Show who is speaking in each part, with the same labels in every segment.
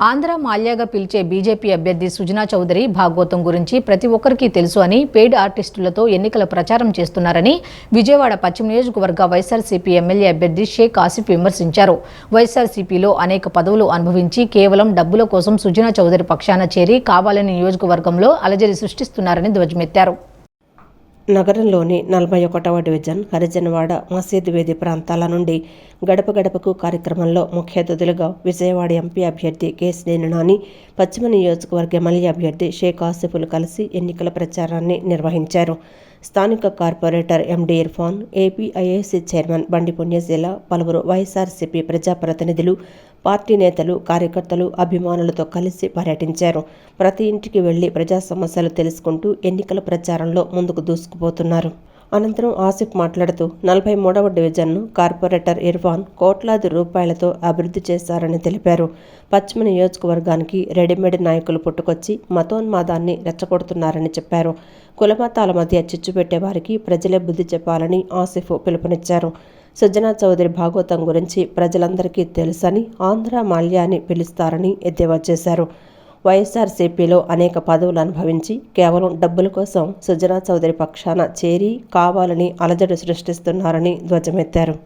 Speaker 1: ఆంధ్ర మాల్యాగా పిలిచే బీజేపీ అభ్యర్థి సుజనా చౌదరి భాగవతం గురించి ప్రతి ఒక్కరికి తెలుసు అని పెయిడ్ ఆర్టిస్టులతో ఎన్నికల ప్రచారం చేస్తున్నారని విజయవాడ పశ్చిమ నియోజకవర్గ వైఎస్ఆర్సీపీ ఎమ్మెల్యే అభ్యర్థి షేక్ ఆసిఫ్ విమర్శించారు. వైఎస్ఆర్సీపీలో అనేక పదవులు అనుభవించి కేవలం డబ్బుల కోసం సుజనా చౌదరి పక్షాన చేరి కావాలని నియోజకవర్గంలో అలజడి సృష్టిస్తున్నారని ధ్వజమెత్తారు.
Speaker 2: నగరంలోని నలభై ఒకటవ డివిజన్ హరిజనవాడ మసీద్ వేది ప్రాంతాల నుండి గడప గడపకు కార్యక్రమంలో ముఖ్య అతిథులుగా విజయవాడ ఎంపీ అభ్యర్థి కేసినేని నాని పశ్చిమ నియోజకవర్గ ఎమ్మెల్యే అభ్యర్థి షేక్ ఆసిఫులు కలిసి ఎన్నికల ప్రచారాన్ని నిర్వహించారు. స్థానిక corporator MD Irfan APIAC chairman Bandi Punyasheela పలువురు వైఎస్ఆర్సీపీ ప్రజాప్రతినిధులు పార్టీ నేతలు కార్యకర్తలు అభిమానులతో కలిసి పర్యటించారు. ప్రతి ఇంటికి వెళ్ళి ప్రజా సమస్యలు తెలుసుకుంటూ ఎన్నికల ప్రచారంలో ముందుకు దూసుకుపోతున్నారు. అనంతరం ఆసిఫ్ మాట్లాడుతూ నలభై మూడవ డివిజన్ను కార్పొరేటర్ ఇర్ఫాన్ కోట్లాది రూపాయలతో అభివృద్ధి చేశారని తెలిపారు. పశ్చిమ నియోజకవర్గానికి రెడీమేడ్ నాయకులు పుట్టుకొచ్చి మతోన్మాదాన్ని రెచ్చగొడుతున్నారని చెప్పారు. కులమతాల మధ్య చిచ్చు పెట్టే వారికి ప్రజలే బుద్ధి చెప్పాలని ఆసిఫ్ పిలుపునిచ్చారు. సుజనా చౌదరి భాగవతం గురించి ప్రజలందరికీ తెలుసని ఆంధ్ర మాల్యాన్ని అని పిలుస్తారని ఎద్దేవా చేశారు. వైఎస్ఆర్సీపీలో అనేక పదవులు అనుభవించి కేవలం డబ్బుల కోసం సుజనా చౌదరి పక్షాన చేరి కావాలని అలజడి సృష్టిస్తున్నారని ధ్వజమెత్తారు.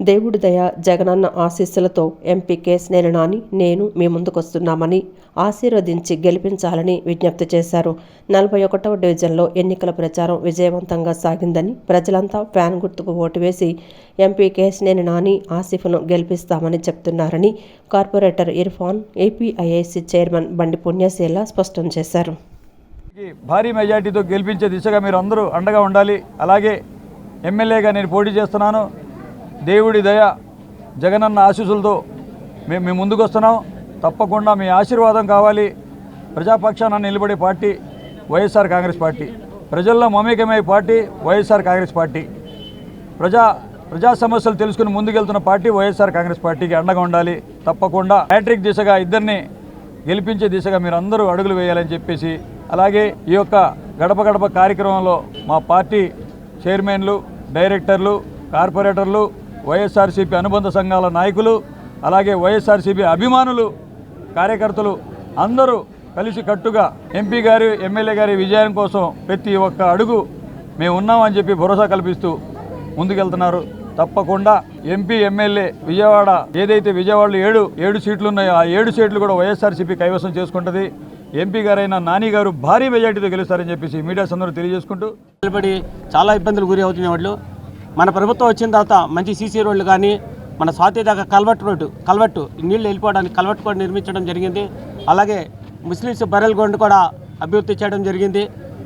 Speaker 2: దేవుడి దయ జగనన్న ఆశీస్సులతో ఎంపీ కేసినేని నాని నేను మీ ముందుకొస్తున్నామని ఆశీర్వదించి గెలిపించాలని విజ్ఞప్తి చేశారు. నలభై ఒకటవ డివిజన్లో ఎన్నికల ప్రచారం విజయవంతంగా సాగిందని ప్రజలంతా ఫ్యాన్ గుర్తుకు ఓటు వేసి ఎంపీ కేసినేని నాని ఆసిఫ్ను గెలిపిస్తామని చెప్తున్నారని corporator Irfan APIIC chairman Bandi పుణ్యశీల స్పష్టం చేశారు.
Speaker 3: భారీ మెజార్టీతో గెలిపించే దిశగా మీరు అందరూ అండగా ఉండాలి. అలాగే ఎమ్మెల్యేగా నేను పోటీ చేస్తున్నాను. దేవుడి దయ జగనన్న ఆశీస్సులతో మేము మేము ముందుకు వస్తున్నాం తప్పకుండా మీ ఆశీర్వాదం కావాలి. ప్రజాపక్షాన నిలబడే పార్టీ వైఎస్ఆర్ కాంగ్రెస్ పార్టీ. ప్రజల్లో మమేకమయ్యే పార్టీ వైఎస్ఆర్ కాంగ్రెస్ పార్టీ. ప్రజా ప్రజా సమస్యలు తెలుసుకుని ముందుకెళ్తున్న పార్టీ వైఎస్ఆర్ కాంగ్రెస్ పార్టీకి అండగా ఉండాలి. తప్పకుండా హ్యాట్రిక్ దిశగా ఇద్దరిని గెలిపించే దిశగా మీరు అందరూ అడుగులు వేయాలని చెప్పేసి అలాగే ఈ యొక్క గడప గడప కార్యక్రమంలో మా పార్టీ చైర్మన్లు డైరెక్టర్లు కార్పొరేటర్లు వైఎస్ఆర్సీపీ అనుబంధ సంఘాల నాయకులు అలాగే వైఎస్ఆర్సీపీ అభిమానులు కార్యకర్తలు అందరూ కలిసి కట్టుగా ఎంపీ గారి ఎమ్మెల్యే గారి విజయం కోసం ప్రతి ఒక్క అడుగు మేము ఉన్నామని చెప్పి భరోసా కల్పిస్తూ ముందుకెళ్తున్నారు. తప్పకుండా ఎంపీ ఎమ్మెల్యే విజయవాడ ఏదైతే విజయవాడలో ఏడు ఏడు సీట్లు ఉన్నాయో ఆ ఏడు సీట్లు కూడా వైఎస్ఆర్సీపీ కైవసం చేసుకుంటుంది. ఎంపీ గారైన నాని గారు భారీ మెజార్టీతో గెలుస్తారని చెప్పేసి మీడియా అందరూ తెలియజేసుకుంటూ
Speaker 4: నిలబడి చాలా ఇబ్బందులు గురి అవుతున్న వాళ్ళు మన ప్రభుత్వం వచ్చిన తర్వాత మంచి సీసీ రోడ్లు కానీ మన స్వాతి దాకా కల్వట్ రోడ్డు కల్వట్టు నీళ్ళు వెళ్ళిపోవడానికి కల్వట్టు కూడా నిర్మించడం జరిగింది. అలాగే ముస్లిమ్స్ బరెల్ గొండు కూడా అభివృద్ధి చేయడం జరిగింది.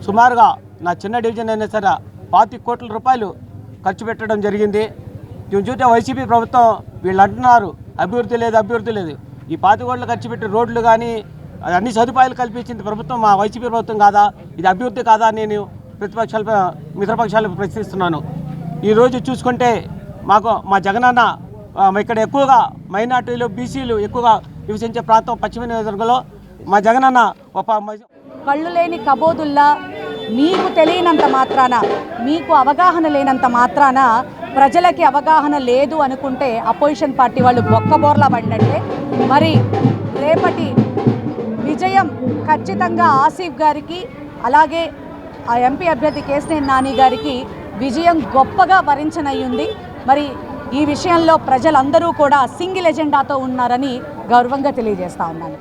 Speaker 4: సుమారుగా నా చిన్న డివిజన్ అయినా సరే పాతి కోట్ల రూపాయలు ఖర్చు పెట్టడం జరిగింది. మేము చూస్తే వైసీపీ ప్రభుత్వం వీళ్ళు అంటున్నారు అభివృద్ధి లేదు అభివృద్ధి లేదు. ఈ పాతి కోట్లు ఖర్చు పెట్టి రోడ్లు కానీ అన్ని సదుపాయాలు కల్పించింది ప్రభుత్వం మా వైసీపీ ప్రభుత్వం కాదా? ఇది అభివృద్ధి కాదా నేను ప్రతిపక్షాలు మిత్రపక్షాలు ప్రశ్నిస్తున్నాను. ఈరోజు చూసుకుంటే మాకు మా జగనన్న ఇక్కడ ఎక్కువగా మైనార్టీలు బీసీలు ఎక్కువగా నివసించే ప్రాంతం పశ్చిమ నియోజకవర్గంలో. మా జగనన్న ఒక
Speaker 5: కళ్ళు లేని కబోదుల్లా మీకు తెలియనంత మాత్రాన మీకు అవగాహన లేనంత మాత్రాన ప్రజలకి అవగాహన లేదు అనుకుంటే అపోజిషన్ పార్టీ వాళ్ళు బొక్కబోర్లా పడినట్టే. మరి రేపటి విజయం ఖచ్చితంగా ఆసిఫ్ గారికి అలాగే ఆ ఎంపీ అభ్యర్థి కేసినేని నాని గారికి విజయం గొప్పగా వరించనయ్యింది. మరి ఈ విషయంలో ప్రజలందరూ కూడా సింగిల్ ఎజెండాతో ఉన్నారని గౌరవంగా తెలియజేస్తా ఉన్నాను.